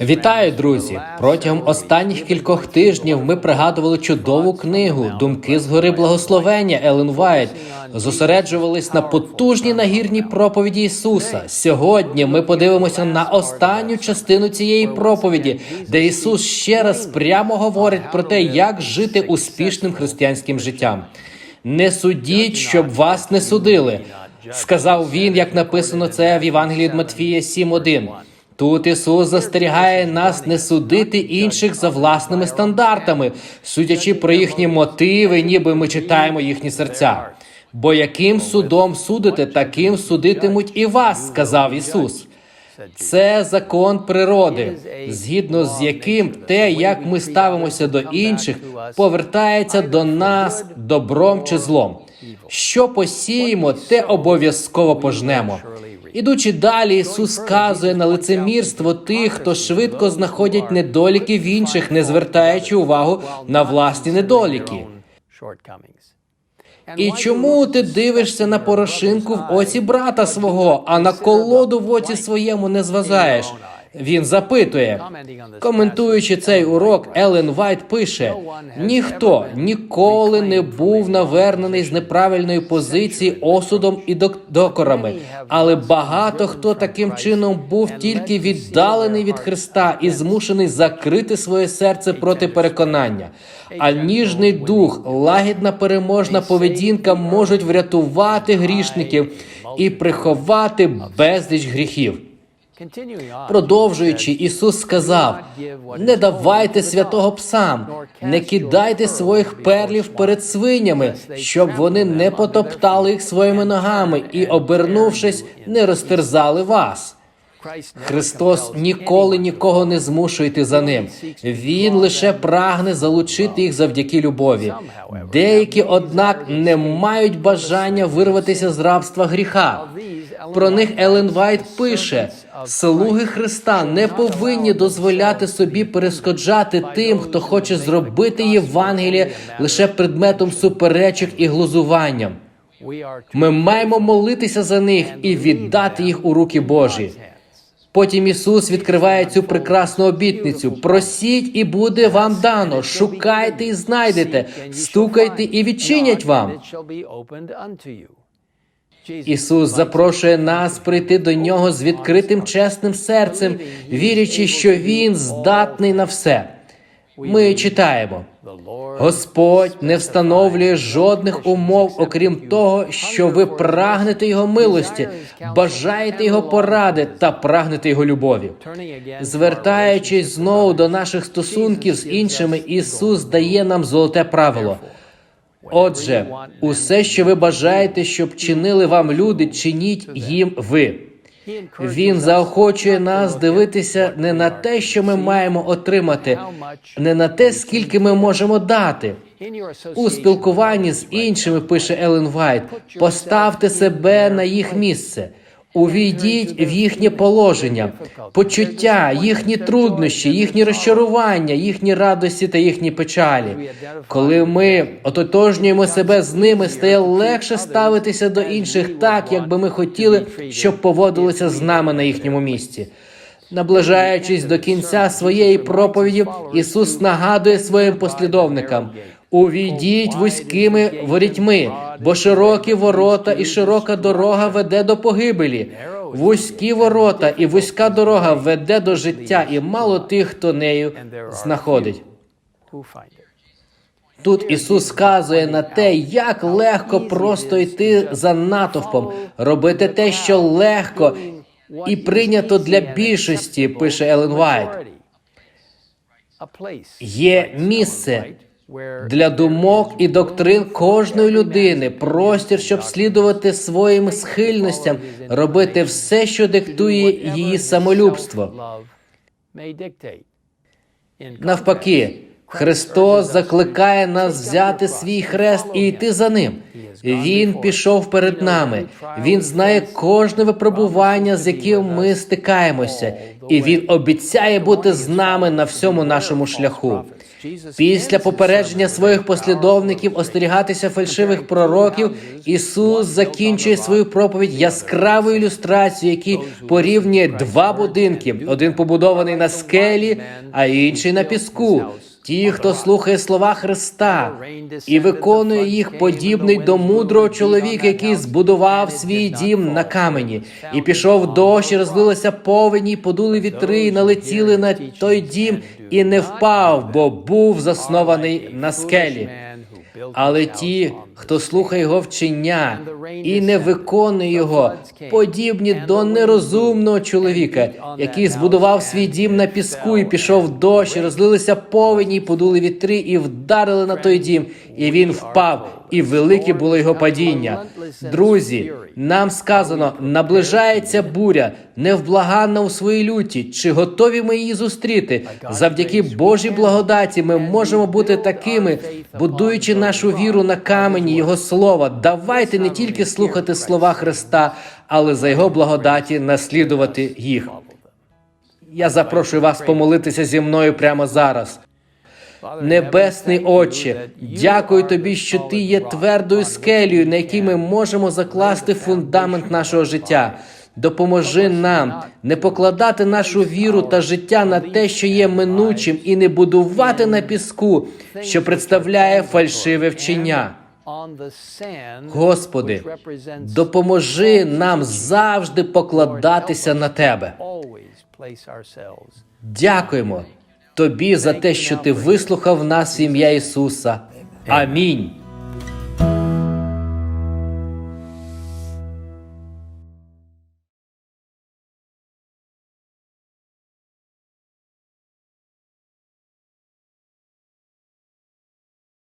Вітаю, друзі! Протягом останніх кількох тижнів ми пригадували чудову книгу Думки з гори благословення Елен Вайт. Зосереджувались на потужній нагірній проповіді Ісуса. Сьогодні ми подивимося на останню частину цієї проповіді, де Ісус ще раз прямо говорить про те, як жити успішним християнським життям. Не судіть, щоб вас не судили, сказав він, як написано це в Євангелії від Матфія 7.1. Тут Ісус застерігає нас не судити інших за власними стандартами, судячи про їхні мотиви, ніби ми читаємо їхні серця. Бо яким судом судите, таким судитимуть і вас, сказав Ісус. Це закон природи, згідно з яким те, як ми ставимося до інших, повертається до нас добром чи злом. Що посіємо, те обов'язково пожнемо. Ідучи далі, Ісус сказує на лицемірство тих, хто швидко знаходять недоліки в інших, не звертаючи увагу на власні недоліки. І чому ти дивишся на порошинку в оці брата свого, а на колоду в оці своєму не зважаєш? Він запитує, коментуючи цей урок, Елен Вайт пише: ніхто ніколи не був навернений з неправильної позиції осудом і док- докорами, але багато хто таким чином був тільки віддалений від Христа і змушений закрити своє серце проти переконання. А ніжний дух, лагідна переможна поведінка можуть врятувати грішників і приховати безліч гріхів. Продовжуючи, Ісус сказав: не давайте святого псам, не кидайте своїх перлів перед свинями, щоб вони не потоптали їх своїми ногами і, обернувшись, не розтерзали вас. Христос ніколи нікого не змушує йти за ним. Він лише прагне залучити їх завдяки любові. Деякі, однак, не мають бажання вирватися з рабства гріха. Про них Елен Вайт пише: слуги Христа не повинні дозволяти собі перешкоджати тим, хто хоче зробити Євангеліє лише предметом суперечок і глузуванням. Ми маємо молитися за них і віддати їх у руки Божі. Потім Ісус відкриває цю прекрасну обітницю: просіть, і буде вам дано, шукайте і знайдете, стукайте і відчинять вам. Ісус запрошує нас прийти до нього з відкритим чесним серцем, вірячи, що Він здатний на все. Ми читаємо. Господь не встановлює жодних умов, окрім того, що ви прагнете його милості, бажаєте його поради та прагнете його любові. Звертаючись знову до наших стосунків з іншими, Ісус дає нам золоте правило. Отже, усе, що ви бажаєте, щоб чинили вам люди, чиніть їм ви. Він заохочує нас дивитися не на те, що ми маємо отримати, не на те, скільки ми можемо дати. У спілкуванні з іншими пише Елен Вайт: поставте себе на їх місце. Увійдіть в їхнє положення, почуття, їхні труднощі, їхні розчарування, їхні радості та їхні печалі. Коли ми ототожнюємо себе з ними, стає легше ставитися до інших так, як би ми хотіли, щоб поводилися з нами на їхньому місці. Наближаючись до кінця своєї проповіді, Ісус нагадує своїм послідовникам: увійдіть вузькими ворітьми, бо широкі ворота і широка дорога веде до погибелі. Вузькі ворота і вузька дорога веде до життя, і мало тих, хто нею знаходить. Тут Ісус сказує на те, як легко просто йти за натовпом, робити те, що легко і прийнято для більшості, пише Елен Вайт. Є місце для думок і доктрин кожної людини, простір, щоб слідувати своїм схильностям, робити все, що диктує її самолюбство. Навпаки, Христос закликає нас взяти свій хрест і йти за ним. Він пішов перед нами. Він знає кожне випробування, з яким ми стикаємося, і він обіцяє бути з нами на всьому нашому шляху. Після попередження своїх послідовників остерігатися фальшивих пророків, Ісус закінчує свою проповідь яскравою ілюстрацією, які порівнює два будинки: один побудований на скелі, а інший на піску. Ті, хто слухає слова Христа і виконує їх, подібний до мудрого чоловіка, який збудував свій дім на камені, і пішов дощ, і розлилося повені, подули вітри, і налетіли на той дім, і не впав, бо був заснований на скелі. Але ті, хто слухає його вчення і не виконує його, подібні до нерозумного чоловіка, який збудував свій дім на піску, і пішов дощ, розлилися повені, подули вітри, і вдарили на той дім, і він впав, і велике було його падіння. Друзі, нам сказано, наближається буря, невблаганна у своїй люті. Чи готові ми її зустріти? Завдяки Божій благодаті ми можемо бути такими, будуючи нашу віру на камені Його слова. Давайте не тільки слухати слова Христа, але за Його благодаті наслідувати їх. Я запрошую вас помолитися зі мною прямо зараз. Небесний Отче, дякую тобі, що ти є твердою скелею, на якій ми можемо закласти фундамент нашого життя. Допоможи нам не покладати нашу віру та життя на те, що є минучим, і не будувати на піску, що представляє фальшиве вчення. Господи, допоможи нам завжди покладатися на тебе. Дякуємо тобі за те, що ти вислухав нас в ім'я Ісуса. Амінь.